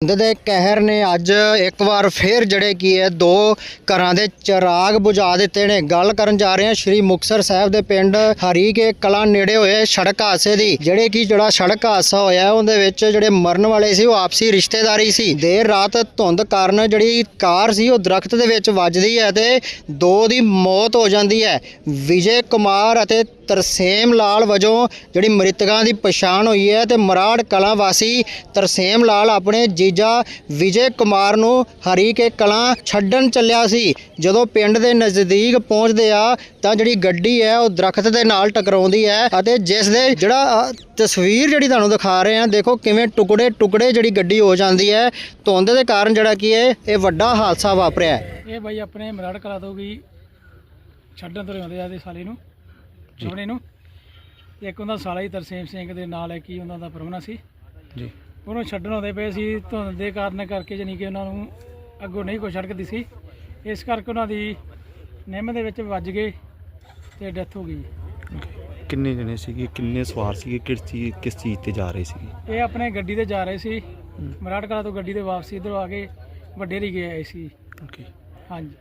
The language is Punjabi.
ਧੁੰਦ ਦੇ ਕਹਿਰ ਨੇ ਅੱਜ ਇੱਕ ਵਾਰ ਫੇਰ ਜਿਹੜੇ ਕੀ ਹੈ ਦੋ ਘਰਾਂ ਦੇ ਚਿਰਾਗ ਬੁਝਾ ਦਿੱਤੇ ਨੇ। ਗੱਲ ਕਰਨ ਜਾ ਰਹੇ ਹਾਂ ਸ਼੍ਰੀ ਮੁਕਤਸਰ ਸਾਹਿਬ ਦੇ ਪਿੰਡ ਹਰੀਕੇ ਕਲਾਂ ਨੇੜੇ ਹੋਏ ਸੜਕ ਹਾਦਸੇ ਦੀ। ਜਿਹੜੇ ਕੀ ਜਿਹੜਾ ਸੜਕ ਹਾਦਸਾ ਹੋਇਆ ਉਹਦੇ ਵਿੱਚ ਜਿਹੜੇ ਮਰਨ ਵਾਲੇ ਸੀ, ਉਹ ਆਪਸੀ ਰਿਸ਼ਤੇਦਾਰੀ ਸੀ। ਦੇਰ ਰਾਤ ਧੁੰਦ ਕਾਰਨ ਜਿਹੜੀ ਕਾਰ ਸੀ, ਉਹ ਦਰਖਤ ਦੇ ਵਿੱਚ ਵੱਜਦੀ ਹੈ ਤੇ ਦੋ ਦੀ ਮੌਤ ਹੋ ਜਾਂਦੀ ਹੈ। ਵਿਜੇ ਕੁਮਾਰ ਅਤੇ ਤਰਸੇਮ ਲਾਲ ਵਜੋਂ ਜਿਹੜੀ ਮ੍ਰਿਤਕਾਂ ਦੀ ਪਛਾਣ ਹੋਈ ਹੈ ਤੇ ਮਰਾੜ ਕਲਾਂ ਵਾਸੀ ਤਰਸੇਮ ਲਾਲ ਆਪਣੇ ਜੀਜਾ ਵਿਜੇ ਕੁਮਾਰ ਨੂੰ ਹਰੀ ਕੇ ਕਲਾਂ ਛੱਡਣ ਚੱਲਿਆ ਸੀ। ਜਦੋਂ ਪਿੰਡ ਦੇ ਨਜ਼ਦੀਕ ਪਹੁੰਚਦੇ ਆ ਤਾਂ ਜਿਹੜੀ ਗੱਡੀ ਹੈ ਉਹ ਦਰਖਤ ਦੇ ਨਾਲ ਟਕਰਾਉਂਦੀ ਹੈ ਅਤੇ ਜਿਸ ਦੇ ਜਿਹੜਾ ਤਸਵੀਰ ਜਿਹੜੀ ਤੁਹਾਨੂੰ ਦਿਖਾ ਰਹੇ ਆ ਦੇਖੋ ਕਿਵੇਂ ਟੁਕੜੇ ਟੁਕੜੇ ਜਿਹੜੀ ਗੱਡੀ ਹੋ ਜਾਂਦੀ ਹੈ। ਧੁੰਦ ਦੇ ਕਾਰਨ ਜਿਹੜਾ ਕੀ ਹੈ ਇਹ ਵੱਡਾ ਹਾਦਸਾ ਵਾਪਰਿਆ ਹੈ। ਇਹ ਬਾਈ ਆਪਣੇ ਮਰਾੜ ਕਲਾ ਤੋਂ ਗਈ ਛੱਡਣ ਤੁਰੇ ਆਉਂਦੇ ਆ ਤੇ ਸਾਲੇ ਨੂੰ ਸੋਹਣੇ ਨੂੰ। ਇੱਕ ਉਹਦਾ ਸਾਲਾ ਹੀ ਤਰਸੇਮ ਸਿੰਘ ਦੇ ਨਾਲ ਹੈ ਕੀ ਉਹਨਾਂ ਦਾ ਪਰਮਨਾ ਸੀ। ਜੀ। ਉਹਨੂੰ ਛੱਡਣ ਆਉਂਦੇ ਪਏ ਸੀ ਧੁੰਦ ਦੇ ਕਾਰਨ ਕਰਕੇ ਜਾਣੀ ਕਿ ਉਹਨਾਂ ਨੂੰ ਅੱਗੋਂ ਨਹੀਂ ਕੋਈ ਸੜਕ ਦਿਸੀ ਇਸ ਕਰਕੇ ਉਹਨਾਂ ਦੀ ਨਿੰਮ ਦੇ ਵਿੱਚ ਵੱਜ ਗਏ ਤੇ ਡੈਥ ਹੋ ਗਈ। ਕਿੰਨੇ ਜਣੇ ਸੀਗੇ ਕਿੰਨੇ ਸਵਾਰ ਸੀਗੇ ਕਿਸ ਚੀਜ਼ ਕਿਸ ਚੀਜ਼ ਤੇ ਜਾ ਰਹੇ ਸੀਗੇ ਇਹ ਆਪਣੇ ਗੱਡੀ ਤੇ ਜਾ ਰਹੇ ਸੀ। ਮਰਾੜ ਕਲਾ ਤੋਂ ਗੱਡੀ ਤੇ ਵਾਪਸੀ ਇੱਧਰੋਂ ਆ ਕੇ ਵੱਡੇ ਰੀ ਗਏ ਆਏ ਸੀ। ਓਕੇ ਹਾਂਜੀ।